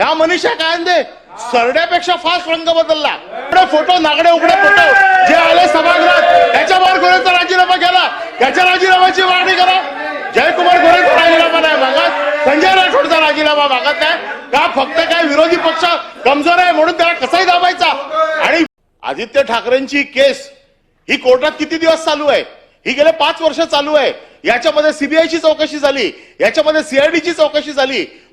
ह्या मनीषा कायंदे सरड्यापेक्षा फास्ट रंग बदलला. फोटो नागडे उघडे फोटो. जे आले सभागृहात त्याच्यावर गोरेचा राजीनामा केला. त्याच्या राजीनाम्याची मागणी करा. जयकुमार गोरेचा राजीनामा नाही मागत. संजय राठोडचा राजीनामा मागत नाही. का फक्त काय विरोधी पक्ष कमजोर आहे म्हणून त्याला कसाही दाबायचा? आणि आदित्य ठाकरेंची केस ही कोर्टात किती दिवस चालू आहे? ही गेले पाच वर्ष चालू आहे. याच्यामध्ये सीबीआयची चौकशी झाली. याच्यामध्ये सीआयडीची चौकशी झाली.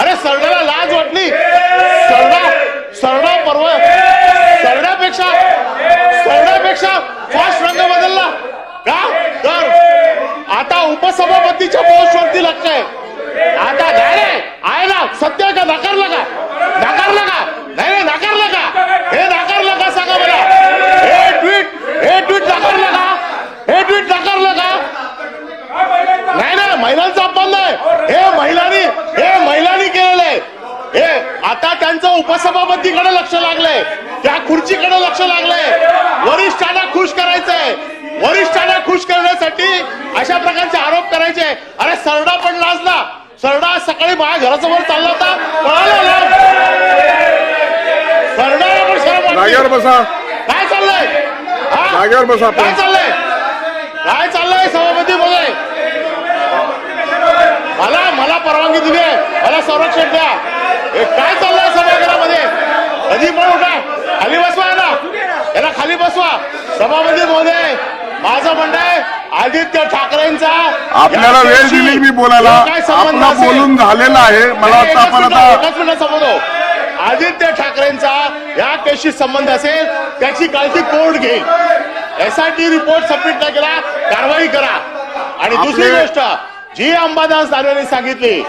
अरे सरड्याला लाज वाटली. सरडा सरडा पर्व सरड्यापेक्षा सरड्यापेक्षा फास्ट रंग बदलला. का? तर आता उपसभापतीच्या पोस्टवरती लक्ष आहे. आता नाही आहे ना? सत्य का? नाकारलं का? नाकारलं का? नाही नाही नाकारलं का? हे नाकारलं का? सांगा मला हे ट्विट हे ट्विट नाकारलं का? हे ट्विट नाकारलं का? नाही ना महिलांचा अपमान नाही. हे महिला हे महिलांनी केलेलं आहे हे आता त्यांचं उपसभापतीकडे लक्ष लागलंय. त्या खुर्चीकडे लक्ष लागलंय. वरिष्ठांना खुश करायचंय. वरिष्ठांना खुश करण्यासाठी अशा प्रकारचे आरोप करायचे. अरे सरडा पण लाजला. सरडा सकाळी माझ्या घरासमोर चालला होता. पळाला. सरडाला पण शरम बसा. काय चाललंय? बसा काय चाललंय? काय चाललंय सभापती मध्ये मला मला परवानगी दिली मला संरक्षण द्या. काय चाललंय? सभागृहामध्ये. कधी पण उठा खाली बसवा याला. याला खाली बसवा. सभापती महोदय माझं म्हणणं आहे आदित्य ठाकरेंचा आपल्याला वेळ दिली मी बोलायला. काय संबंध आपला असेल, बोलून झालेला आहे. मला वाटतं एकच आपण मिनिटं, आता एकच मिनिटं संबंध आदित्य ठाकरेंचा या केसशी संबंध असेल त्याची काळजी कोर्ट घेईल? एसआयटी रिपोर्ट सबमिट नाही केला कारवाई करा. आणि दुसरी आपले- गोष्ट जी अंबादास दानवेने सांगितली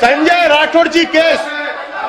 संजय राठोडची केस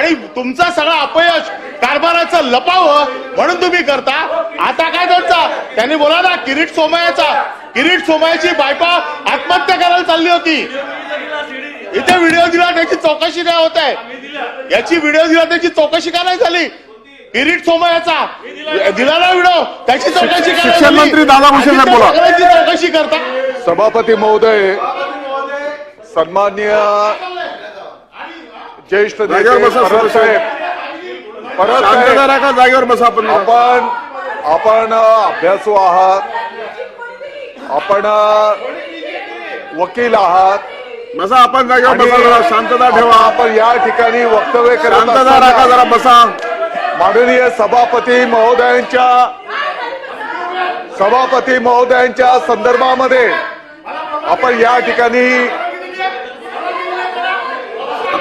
आणि तुमचा सगळा अपयश कारभाराचं लपावं म्हणून तुम्ही करता. आता काय त्यांचा? त्यांनी बोला ना किरीट सोमयाचा किरीट सोमयाची बायको आत्महत्या करायला चालली होती. इथे व्हिडिओ दिला त्याची चौकशी काय होत आहे? याची व्हिडिओ दिला त्याची चौकशी का नाही झाली? किरीट सोमयाचा दिला ना व्हिडिओ त्याची चौकशी शिक्षण? मंत्री दादा भुसे साहेब आदित्य बोला. ठाकरेंची चौकशी करता. सभापती महोदय सन्मान्य ज्येष्ठ नेते जागेवर बसा, परब. साहेब परब शांतता साहेब राखा जागेवर बसा आपण आपण आपण अभ्यासू आहात. आपण वकील आहात. बसा आपण जागेवर बसा जरा शांतता ठेवा. आपण या ठिकाणी वक्तव्य करत शांतता राखा जरा असताना बसा. माननीय सभापती महोदयांच्या सभापती महोदयांच्या संदर्भामध्ये आपण या ठिकाणी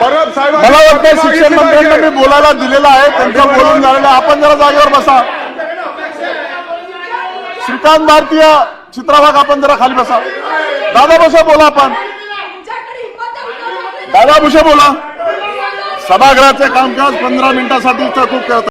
परब साहेबांनी मला वाटतं शिक्षण मंत्र्यांना. मी बोलायला दिलेलं आहे त्यांचं बोलून झालेलं. आपण जरा जागेवर बसा. श्रीकांत भारतीय चित्रभाग आपण जरा खाली बसा. दादा बसा बोला आपण. दादा भुसे बोला. सभागृहाचे कामकाज पंधरा मिनिटासाठी तहकूब करतात.